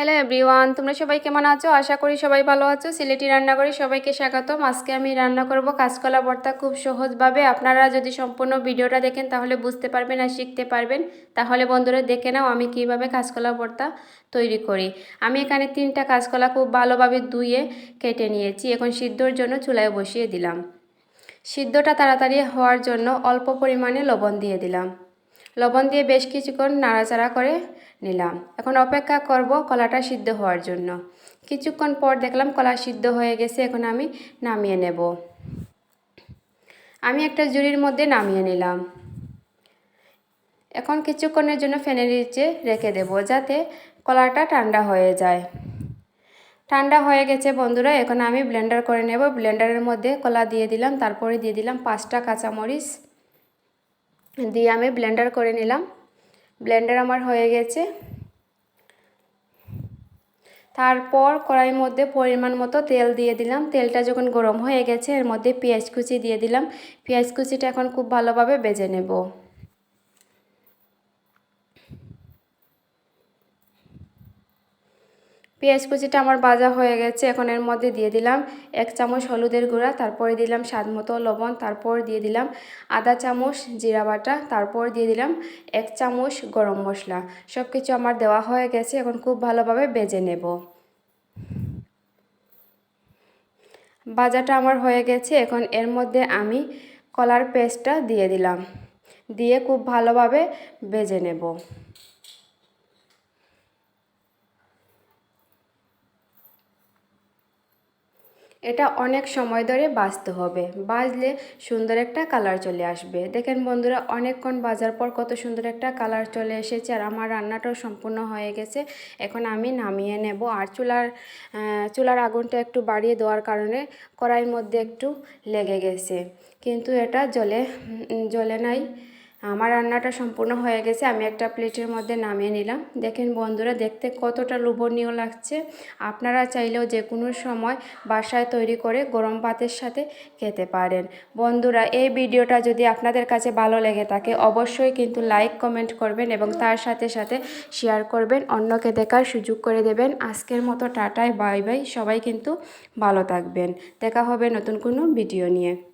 Hello everyone তোমরা সবাই কেমন আছো? আশা করি সবাই ভালো আছো। সিলেটি রান্না করে সবাইকে স্বাগতম। আজকে আমি রান্না করব কাঁচকলা ভর্তা খুব সহজভাবে। আপনারা যদি সম্পূর্ণ ভিডিওটা দেখেন, তাহলে বুঝতে পারবেন আর শিখতে পারবেন। তাহলে বন্ধুরা, দেখে নাও আমি কীভাবে কাঁচকলা ভর্তা তৈরি করি। আমি এখানে তিনটা কাঁচকলা খুব ভালোভাবে ধুয়ে কেটে নিয়েছি। এখন সিদ্ধর জন্য চুলায় বসিয়ে দিলাম। সিদ্ধটা তাড়াতাড়ি হওয়ার জন্য অল্প পরিমাণে লবণ দিয়ে দিলাম। লবণ দিয়ে বেশ কিছুক্ষণ নাড়াচাড়া করে নিলাম। এখন অপেক্ষা করব কলাটা সিদ্ধ হওয়ার জন্য। কিছুক্ষণ পর দেখলাম কলা সিদ্ধ হয়ে গেছে, এখন আমি নামিয়ে নেব। আমি একটা জুড়ির মধ্যে নামিয়ে নিলাম। এখন কিছুক্ষণের জন্য ফ্যানের নিচে রেখে দেব যাতে কলাটা ঠান্ডা হয়ে যায়। ঠান্ডা হয়ে গেছে বন্ধুরা, এখন আমি ব্লেন্ডার করে নেব। ব্লেন্ডারের মধ্যে কলা দিয়ে দিলাম, তারপরে দিয়ে দিলাম পাঁচটা কাঁচামরিচ। দিয়ে আমি ব্লেন্ডার করে নিলাম। ব্লেন্ডার আমার হয়ে গেছে। তারপর কড়াইয়ের মধ্যে পরিমাণ মতো তেল দিয়ে দিলাম। তেলটা যখন গরম হয়ে গেছে, এর মধ্যে পেঁয়াজ কুচি দিয়ে দিলাম। পেঁয়াজ কুচিটা এখন খুব ভালোভাবে বেজে নেব। পেঁয়াজ কুচিটা আমার ভাজা হয়ে গেছে, এখন এর মধ্যে দিয়ে দিলাম এক চামচ হলুদের গুঁড়া, তারপরে দিলাম স্বাদ মতো লবণ, তারপর দিয়ে দিলাম আধা চামচ জিরা বাটা, তারপর দিয়ে দিলাম এক চামচ গরম মশলা। সব কিছু আমার দেওয়া হয়ে গেছে, এখন খুব ভালোভাবে বেজে নেব। ভাজাটা আমার হয়ে গেছে, এখন এর মধ্যে আমি কলার পেস্টটা দিয়ে দিলাম। দিয়ে খুব ভালোভাবে বেজে নেব। এটা অনেক সময় ধরে বাজতে হবে। বাজলে সুন্দর একটা কালার চলে আসবে। দেখেন বন্ধুরা, অনেকক্ষণ বাজার পর কত সুন্দর একটা কালার চলে এসেছে আর আমার রান্নাটাও সম্পূর্ণ হয়ে গেছে। এখন আমি নামিয়ে নেব আর চুলার চুলার আগুনটা একটু বাড়িয়ে দেওয়ার কারণে কড়াইয়ের মধ্যে একটু লেগে গেছে। কিন্তু এটা জলে জলে নাই। আমার রান্নাটা সম্পূর্ণ হয়ে গেছে, আমি একটা প্লেটের মধ্যে নামিয়ে নিলাম। দেখেন বন্ধুরা, দেখতে কতটা লোভনীয় লাগছে। আপনারা চাইলেও যে কোনো সময় বাসায় তৈরি করে গরম ভাতের সাথে খেতে পারেন। বন্ধুরা, এই ভিডিওটা যদি আপনাদের কাছে ভালো লেগে থাকে, অবশ্যই কিন্তু লাইক, কমেন্ট করবেন এবং তার সাথে সাথে শেয়ার করবেন। অন্যকে দেখার সুযোগ করে দেবেন। আজকের মতো টাটায় বাই বাই। সবাই কিন্তু ভালো থাকবেন। দেখা হবে নতুন কোনো ভিডিও নিয়ে।